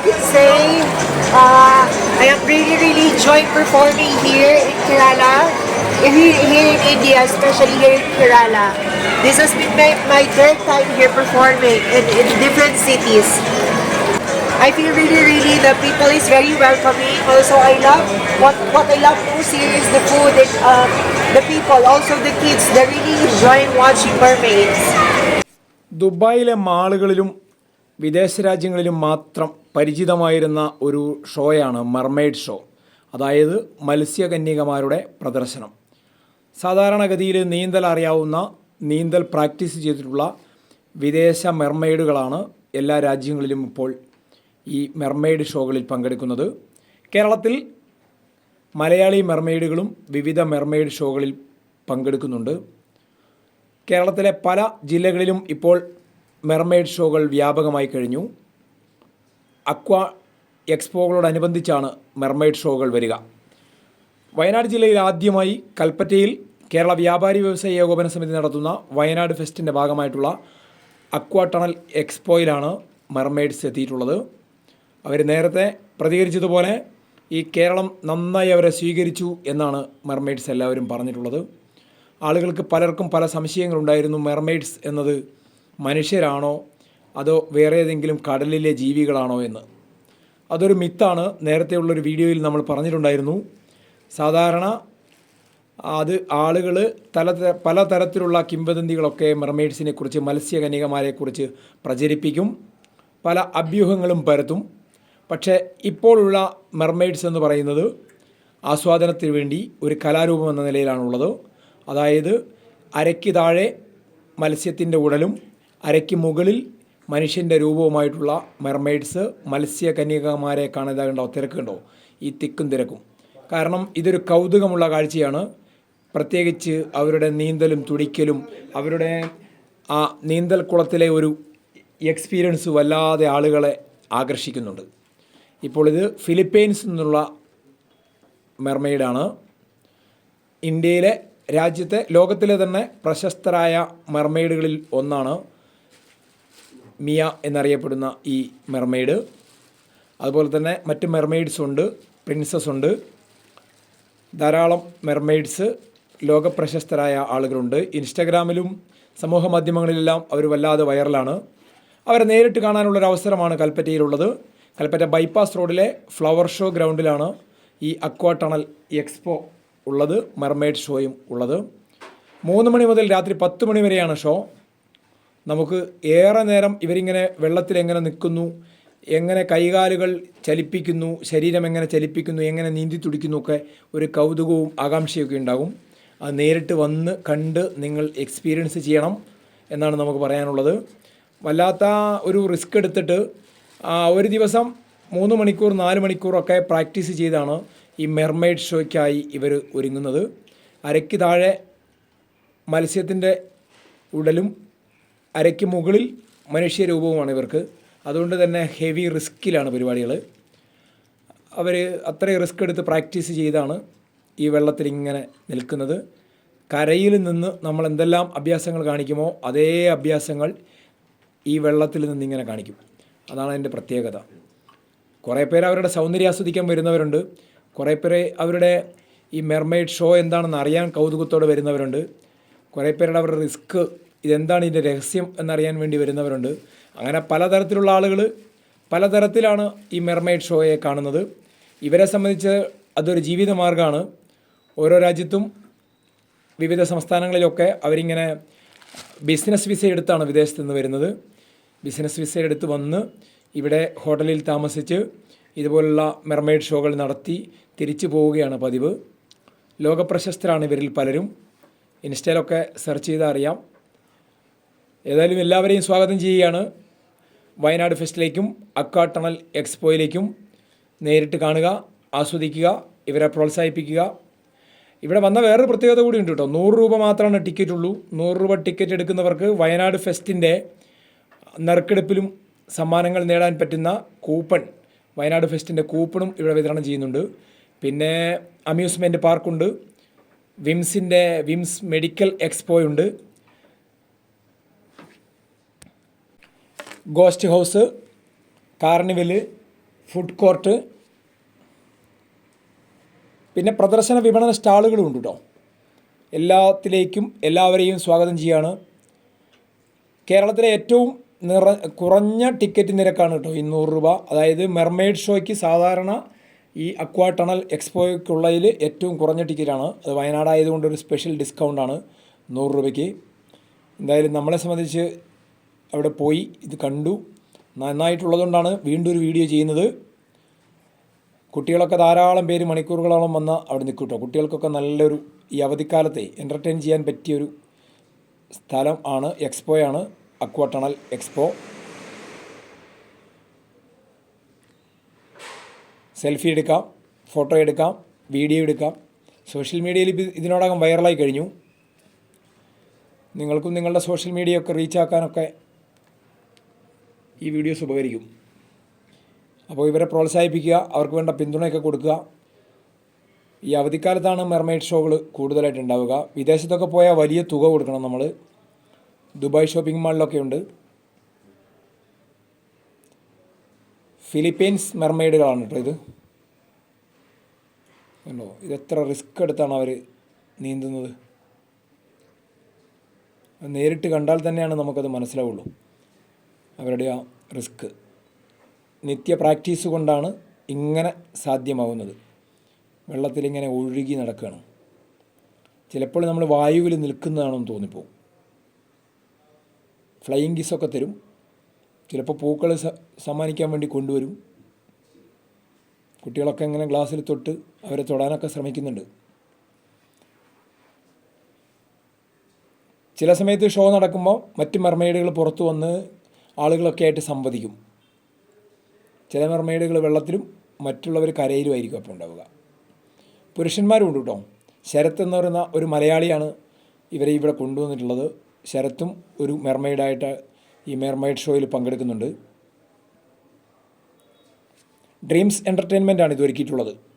can say uh, I am really, really enjoying performing here in Kerala, here, here in India, especially here in Kerala. This has been my, my third time here performing in, in different cities. I feel really, really the people is very welcoming. Also, I love what what I love most here is the food and uh, the people. Also, the kids. They're really enjoying watching mermaids. ദുബായിലെ മാളുകളിലും വിദേശ രാജ്യങ്ങളിലും മാത്രം പരിചിതമായിരുന്ന ഒരു ഷോയാണ് mermaid show അതായത് മത്സ്യകന്യകമാരുടെ പ്രദർശനം. സാധാരണഗതിയിൽ നീന്തൽ അറിയാവുന്ന നീന്തൽ പ്രാക്ടീസ് ചെയ്തിട്ടുള്ള വിദേശ മെർമെയ്ഡുകളാണ് എല്ലാ രാജ്യങ്ങളിലും ഇപ്പോൾ ഈ മെർമെയ്ഡ് ഷോകളിൽ പങ്കെടുക്കുന്നത്. കേരളത്തിൽ മലയാളി മെർമെയ്ഡുകളും വിവിധ മെർമെയ്ഡ് ഷോകളിൽ പങ്കെടുക്കുന്നുണ്ട്. കേരളത്തിലെ പല ജില്ലകളിലും ഇപ്പോൾ മെർമെയ്ഡ് ഷോകൾ വ്യാപകമായി കഴിഞ്ഞു. അക്വ എക്സ്പോകളോടനുബന്ധിച്ചാണ് മെർമൈഡ് ഷോകൾ വരിക. വയനാട് ജില്ലയിൽ ആദ്യമായി കൽപ്പറ്റയിൽ കേരള വ്യാപാരി വ്യവസായ ഏകോപന സമിതി നടത്തുന്ന വയനാട് ഫെസ്റ്റിന്റെ ഭാഗമായിട്ടുള്ള അക്വ ടണൽ എക്സ്പോയിലാണ് മെർമെയ്ഡ്സ് എത്തിയിട്ടുള്ളത്. അവർ നേരത്തെ പ്രതികരിച്ചതുപോലെ ഈ കേരളം നന്നായി അവരെ സ്വീകരിച്ചു എന്നാണ് മെർമെയ്ഡ്സ് എല്ലാവരും പറഞ്ഞിട്ടുള്ളത്. ആളുകൾക്ക് പലർക്കും പല സംശയങ്ങളുണ്ടായിരുന്നു മെർമെയ്ഡ്സ് എന്നത് മനുഷ്യരാണോ അതോ വേറെ ഏതെങ്കിലും കടലിലെ ജീവികളാണോ എന്ന്. അതൊരു മിത്താണ്. നേരത്തെയുള്ളൊരു വീഡിയോയിൽ നമ്മൾ പറഞ്ഞിട്ടുണ്ടായിരുന്നു. സാധാരണ അത് ആളുകൾ തല പല തരത്തിലുള്ള കിംവദന്തികളൊക്കെ മെർമെയ്ഡ്സിനെ കുറിച്ച് മത്സ്യകന്യകമാരെക്കുറിച്ച് പ്രചരിപ്പിക്കും. പല അഭ്യൂഹങ്ങളും പരത്തും. പക്ഷേ ഇപ്പോഴുള്ള മെർമെയ്ഡ്സ് എന്ന് പറയുന്നത് ആസ്വാദനത്തിന് വേണ്ടി ഒരു കലാരൂപം എന്ന നിലയിലാണുള്ളത് അതായത് അരയ്ക്ക് താഴെ മത്സ്യത്തിന്റെ ഉടലും അരയ്ക്ക് മുകളിൽ മനുഷ്യന്റെ രൂപവുമായിട്ടുള്ള മെർമെയ്ഡ്സ് മത്സ്യകന്യകമാരെ കാണാതാകണ്ടോ തിരക്കുണ്ടോ ഈ തിക്കും തിരക്കും. കാരണം ഇതൊരു കൗതുകമുള്ള കാഴ്ചയാണ്. പ്രത്യേകിച്ച് അവരുടെ നീന്തലും തുടിക്കലും അവരുടെ ആ നീന്തൽ കുളത്തിലെ ഒരു എക്സ്പീരിയൻസ് വല്ലാതെ ആളുകളെ ആകർഷിക്കുന്നുണ്ട്. ഇപ്പോൾ ഇത് ഫിലിപ്പൈൻസ് നിന്നുള്ള മെർമെയ്ഡാണ് ഇന്ത്യയിലെ രാജ്യത്തെ ലോകത്തിലെ തന്നെ പ്രശസ്തരായ മെർമെയ്ഡുകളിൽ ഒന്നാണ്. മിയ എന്നറിയപ്പെടുന്ന ഈ മെർമെയ്ഡ് അതുപോലെ തന്നെ മറ്റ് മെർമെയ്ഡ്സ് ഉണ്ട് പ്രിൻസസ് ഉണ്ട്. ധാരാളം മെർമെയ്ഡ്സ് ലോകപ്രശസ്തരായ ആളുകളുണ്ട്. ഇൻസ്റ്റഗ്രാമിലും സമൂഹ മാധ്യമങ്ങളിലെല്ലാം അവർ വല്ലാതെ വൈറലാണ്. അവരെ നേരിട്ട് കാണാനുള്ളൊരു അവസരമാണ് കൽപ്പറ്റയിലുള്ളത്. കൽപ്പറ്റ ബൈപ്പാസ് റോഡിലെ ഫ്ലവർ ഷോ ഗ്രൗണ്ടിലാണ് ഈ അക്വാ ടണൽ എക്സ്പോ ഉള്ളത് മെർമെയ്ഡ് ഷോയും ഉള്ളത്. മൂന്ന് മണി മുതൽ രാത്രി പത്ത് മണി വരെയാണ് ഷോ. നമുക്ക് ഏറെ നേരം ഇവരിങ്ങനെ വെള്ളത്തിൽ എങ്ങനെ നിൽക്കുന്നു എങ്ങനെ കൈകാലുകൾ ചലിപ്പിക്കുന്നു ശരീരം എങ്ങനെ ചലിപ്പിക്കുന്നു എങ്ങനെ നീന്തി തുടിക്കുന്നു ഒക്കെ ഒരു കൗതുകവും ആകാംക്ഷയൊക്കെ ഉണ്ടാകും. അത് നേരിട്ട് വന്ന് കണ്ട് നിങ്ങൾ എക്സ്പീരിയൻസ് ചെയ്യണം എന്നാണ് നമുക്ക് പറയാനുള്ളത്. വല്ലാത്ത ഒരു റിസ്ക് എടുത്തിട്ട് ഒരു ദിവസം മൂന്ന് മണിക്കൂർ നാല് മണിക്കൂറൊക്കെ പ്രാക്ടീസ് ചെയ്താണ് ഈ മെർമെയ്ഡ് ഷോയ്ക്കായി ഇവർ ഒരുങ്ങുന്നത്. അരയ്ക്ക് താഴെ മത്സ്യത്തിന്റെ ഉടലും അരയ്ക്ക് മുകളിൽ മനുഷ്യരൂപവുമാണ് ഇവർക്ക്. അതുകൊണ്ട് തന്നെ ഹെവി റിസ്ക്കിലാണ് പരിപാടികൾ അവർ അത്രയും റിസ്ക് എടുത്ത് പ്രാക്ടീസ് ചെയ്താണ് ഈ വെള്ളത്തിൽ ഇങ്ങനെ നിൽക്കുന്നത്. കരയിൽ നിന്ന് നമ്മൾ എന്തെല്ലാം അഭ്യാസങ്ങൾ കാണിക്കുമോ അതേ അഭ്യാസങ്ങൾ ഈ വെള്ളത്തിൽ നിന്ന് ഇങ്ങനെ കാണിക്കും. അതാണ് അതിന്റെ പ്രത്യേകത. കുറേ പേര് അവരുടെ സൗന്ദര്യം ആസ്വദിക്കാൻ വരുന്നവരുണ്ട്. കുറേ പേര് അവരുടെ ഈ മെർമെയ്ഡ് ഷോ എന്താണെന്ന് അറിയാൻ കൗതുകത്തോടെ വരുന്നവരുണ്ട്. കുറേ പേരുടെ അവരുടെ റിസ്ക് ഇതെന്താണ് ഇതിന്റെ രഹസ്യം എന്നറിയാൻ വേണ്ടി വരുന്നവരുണ്ട്. അങ്ങനെ പലതരത്തിലുള്ള ആളുകൾ പലതരത്തിലാണ് ഈ മെർമെയ്ഡ് ഷോയെ കാണുന്നത്. ഇവരെ സംബന്ധിച്ച് അതൊരു ജീവിത മാർഗമാണ്. ഓരോ രാജ്യത്തും വിവിധ സംസ്ഥാനങ്ങളിലൊക്കെ അവരിങ്ങനെ ബിസിനസ് വിസ എടുത്താണ് വിദേശത്ത് നിന്ന് വരുന്നത്. ബിസിനസ് വിസ എടുത്ത് വന്ന് ഇവിടെ ഹോട്ടലിൽ താമസിച്ച് ഇതുപോലുള്ള മെർമെയ്ഡ് ഷോകൾ നടത്തി തിരിച്ചു പോവുകയാണ് പതിവ്. ലോകപ്രശസ്തരാണ് ഇവരിൽ പലരും. ഇൻസ്റ്റയിലൊക്കെ സെർച്ച് ചെയ്താൽ അറിയാം. ഏതായാലും എല്ലാവരെയും സ്വാഗതം ചെയ്യുകയാണ്. വയനാട് ഫെസ്റ്റിലേക്കും അക്വാ ടണൽ എക്സ്പോയിലേക്കും നേരിട്ട് കാണുക ആസ്വദിക്കുക ഇവരെ പ്രോത്സാഹിപ്പിക്കുക. ഇവിടെ വന്ന വേറൊരു പ്രത്യേകത കൂടി ഉണ്ട് കേട്ടോ. നൂറ് രൂപ മാത്രമാണ് ടിക്കറ്റ് ഉള്ളൂ നൂറ് രൂപ ടിക്കറ്റ് എടുക്കുന്നവർക്ക് വയനാട് ഫെസ്റ്റിന്റെ നറുക്കെടുപ്പിലും സമ്മാനങ്ങൾ നേടാൻ പറ്റുന്ന കൂപ്പൺ വയനാട് ഫെസ്റ്റിന്റെ കൂപ്പണും ഇവിടെ വിതരണം ചെയ്യുന്നുണ്ട്. പിന്നെ അമ്യൂസ്മെന്റ് പാർക്കുണ്ട്. വിംസിന്റെ വിംസ് medical expo ghost house carnival food court പിന്നെ പ്രദർശന വിപണന സ്റ്റാളുകളും ഉണ്ട് കേട്ടോ എല്ലാത്തിലേക്കും എല്ലാവരെയും സ്വാഗതം ചെയ്യാണ്. കേരളത്തിലെ ഏറ്റവും നിറ കുറഞ്ഞ ടിക്കറ്റ് നിരക്കാണ് കേട്ടോ ഇന്നൂറ് രൂപ. അതായത് മെർമെയ്ഡ് ഷോയ്ക്ക് സാധാരണ ഈ അക്വാ ടണൽ എക്സ്പോയ്ക്കുള്ളതിൽ ഏറ്റവും കുറഞ്ഞ ടിക്കറ്റാണ്. അത് വയനാടായതുകൊണ്ട് ഒരു സ്പെഷ്യൽ ഡിസ്കൗണ്ടാണ് നൂറ് രൂപയ്ക്ക്. എന്തായാലും നമ്മളെ സംബന്ധിച്ച് അവിടെ പോയി ഇത് കണ്ടു. നന്നായിട്ടുള്ളതുകൊണ്ടാണ് വീണ്ടും ഒരു വീഡിയോ ചെയ്യുന്നത്. കുട്ടികളൊക്കെ ധാരാളം പേര് മണിക്കൂറുകളോളം വന്ന് അവിടെ നിൽക്കും കേട്ടോ കുട്ടികൾക്കൊക്കെ നല്ലൊരു ഈ അവധിക്കാലത്തെ എന്റർടൈൻ ചെയ്യാൻ പറ്റിയൊരു സ്ഥലം ആണ് എക്സ്പോയാണ് അക്വാ എക്സ്പോ സെൽഫി എടുക്കാം ഫോട്ടോ എടുക്കാം വീഡിയോ എടുക്കാം. സോഷ്യൽ മീഡിയയിൽ ഇത് ഇതിനോടകം വൈറലായി കഴിഞ്ഞു. നിങ്ങൾക്കും നിങ്ങളുടെ സോഷ്യൽ മീഡിയ ഒക്കെ റീച്ചാക്കാനൊക്കെ ഈ വീഡിയോസ് ഉപകരിക്കും. അപ്പോൾ ഇവരെ പ്രോത്സാഹിപ്പിക്കുക അവർക്ക് വേണ്ട പിന്തുണയൊക്കെ കൊടുക്കുക. ഈ അവധിക്കാലത്താണ് മെർമെയ്ഡ് ഷോകൾ കൂടുതലായിട്ട് ഉണ്ടാവുക. വിദേശത്തൊക്കെ പോയാൽ വലിയ തുക കൊടുക്കണം നമ്മൾ ദുബായ് ഷോപ്പിംഗ് മാളിലൊക്കെ ഉണ്ട്. ഫിലിപ്പീൻസ് മെർമെയ്ഡുകളാണ് കേട്ടോ ഇത്. കണ്ടോ? ഇത് എത്ര റിസ്ക് എടുത്താണ് അവർ നീന്തുന്നത്. നേരിട്ട് കണ്ടാൽ തന്നെയാണ് നമുക്കത് മനസ്സിലാവുള്ളൂ. അവരുടെ ആ റിസ്ക്. നിത്യ പ്രാക്ടീസ് കൊണ്ടാണ് ഇങ്ങനെ സാധ്യമാവുന്നത്. വെള്ളത്തിലിങ്ങനെ ഒഴുകി നടക്കുകയാണ് ചിലപ്പോൾ നമ്മൾ വായുവിൽ നിൽക്കുന്നതാണെന്ന് തോന്നിപ്പോവും. ഫ്ലൈയിങ് കിസ്സൊക്കെ തരും. ചിലപ്പോൾ പൂക്കൾ സമ്മാനിക്കാൻ വേണ്ടി കൊണ്ടുവരും. കുട്ടികളൊക്കെ ഇങ്ങനെ ഗ്ലാസ്സിൽ തൊട്ട് അവരെ തൊടാനൊക്കെ ശ്രമിക്കുന്നുണ്ട്. ചില സമയത്ത് ഷോ നടക്കുമ്പോൾ മറ്റ് മർമേഡുകൾ പുറത്തു വന്ന് ആളുകളൊക്കെ ആയിട്ട് സംവദിക്കും. ചില മെർമെയ്ഡുകൾ വെള്ളത്തിലും മറ്റുള്ളവർ കരയിലും കരയിലുമായിരിക്കും അപ്പോൾ ഉണ്ടാവുക. പുരുഷന്മാരും ഉണ്ട് കേട്ടോ. ശരത്ത് എന്ന് പറയുന്ന ഒരു മലയാളിയാണ് ഇവരെ ഇവിടെ കൊണ്ടുവന്നിട്ടുള്ളത്. ശരത്തും ഒരു മെർമെയ്ഡായിട്ട് ഈ മെർമെയ്ഡ് ഷോയിൽ പങ്കെടുക്കുന്നുണ്ട്. ഡ്രീംസ് എന്റർടൈൻമെന്റ് ആണ് ഇത് ഒരുക്കിയിട്ടുള്ളത്.